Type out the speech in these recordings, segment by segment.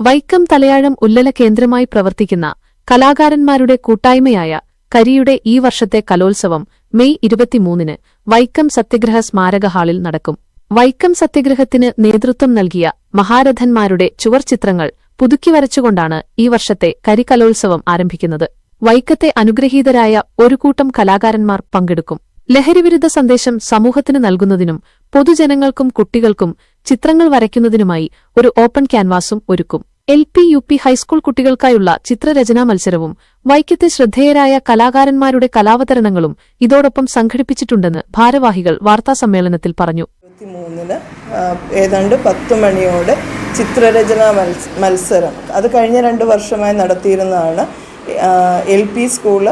വൈക്കം തലയാഴം ഉല്ലല കേന്ദ്രമായി പ്രവർത്തിക്കുന്ന കലാകാരന്മാരുടെ കൂട്ടായ്മയായ കരിയുടെ ഈ വർഷത്തെ കലോത്സവം മെയ് ഇരുപത്തിമൂന്നിന് വൈക്കം സത്യഗ്രഹ സ്മാരക ഹാളിൽ നടക്കും. വൈക്കം സത്യഗ്രഹത്തിന് നേതൃത്വം നൽകിയ മഹാരഥന്മാരുടെ ചുവർച്ചിത്രങ്ങൾ പുതുക്കി വരച്ചുകൊണ്ടാണ് ഈ വർഷത്തെ കരികലോത്സവം ആരംഭിക്കുന്നത്. വൈക്കത്തെ അനുഗ്രഹീതരായ ഒരു കൂട്ടം കലാകാരന്മാർ പങ്കെടുക്കും. ലഹരിവിരുദ്ധ സന്ദേശം സമൂഹത്തിന് നൽകുന്നതിനും പൊതുജനങ്ങൾക്കും കുട്ടികൾക്കും ചിത്രങ്ങൾ വരയ്ക്കുന്നതിനുമായി ഒരു ഓപ്പൺ ക്യാൻവാസും ഒരുക്കും. L P U P high school കുട്ടികൾക്കായുള്ള ചിത്രരചനാ മത്സരവും വൈക്കത്തെ ശ്രദ്ധേയരായ കലാകാരന്മാരുടെ കലാവതരണങ്ങളും ഇതോടൊപ്പം സംഘടിപ്പിച്ചിട്ടുണ്ടെന്ന് ഭാരവാഹികൾ വാർത്താസമ്മേളനത്തിൽ പറഞ്ഞു. ഏതാണ്ട് പത്ത് മണിയോടെ ചിത്രരചനാ മത്സരം. അത് കഴിഞ്ഞ രണ്ട് വർഷമായി നടത്തിയിരുന്നതാണ് L P school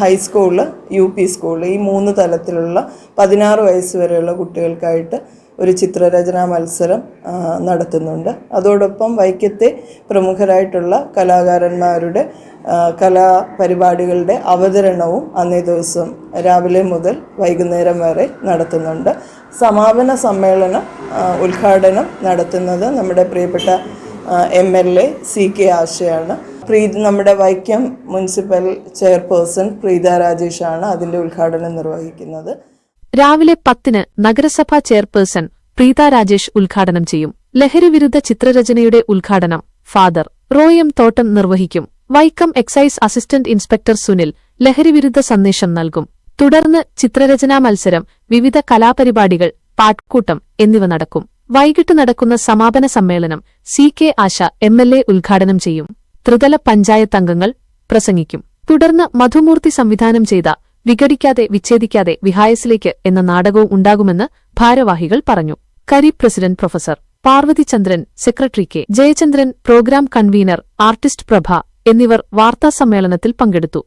high school U P school ഈ മൂന്ന് തലത്തിലുള്ള പതിനാറ് വയസ്സ് വരെയുള്ള കുട്ടികൾക്കായിട്ട് ഒരു ചിത്രരചനാ മത്സരം നടത്തുന്നുണ്ട്. അതോടൊപ്പം വൈക്കത്തെ പ്രമുഖരായിട്ടുള്ള കലാകാരന്മാരുടെ കലാപരിപാടികളുടെ അവതരണവും അന്നേ ദിവസം രാവിലെ മുതൽ വൈകുന്നേരം വരെ നടത്തുന്നുണ്ട്. സമാപന സമ്മേളനം ഉദ്ഘാടനം നടത്തുന്നത് നമ്മുടെ പ്രിയപ്പെട്ട M L A C K ആശയാണ്. പ്രീത് നമ്മുടെ വൈക്കം മുനിസിപ്പൽ ചെയർപേഴ്സൺ പ്രീത രാജേഷാണ് അതിന്റെ ഉദ്ഘാടനം നിർവഹിക്കുന്നത്. രാവിലെ പത്തിന് നഗരസഭാ ചെയർപേഴ്സൺ പ്രീത രാജേഷ് ഉദ്ഘാടനം ചെയ്യും. ലഹരിവിരുദ്ധ ചിത്രരചനയുടെ ഉദ്ഘാടനം ഫാദർ റോയം തോട്ടം നിർവഹിക്കും. Vaikom excise assistant inspector Sunil ലഹരിവിരുദ്ധ സന്ദേശം നൽകും. തുടർന്ന് ചിത്രരചനാ മത്സരം വിവിധ കലാപരിപാടികൾ പാട്ട്കൂട്ടം എന്നിവ നടക്കും. വൈകിട്ട് നടക്കുന്ന സമാപന സമ്മേളനം C K Asha M L A ഉദ്ഘാടനം ചെയ്യും. ത്രിതല പഞ്ചായത്ത് അംഗങ്ങൾ പ്രസംഗിക്കും. തുടർന്ന് മധുമൂർത്തി സംവിധാനം ചെയ്ത വിഘടിക്കാതെ വിച്ഛേദിക്കാതെ വിഹായസിലേക്ക് എന്ന നാടകവും ഉണ്ടാകുമെന്ന് ഭാരവാഹികൾ പറഞ്ഞു. കരി president professor Parvathichandran secretary K. Jayachandran program convener artist Prabha എന്നിവർ വാർത്താസമ്മേളനത്തിൽ പങ്കെടുത്തു.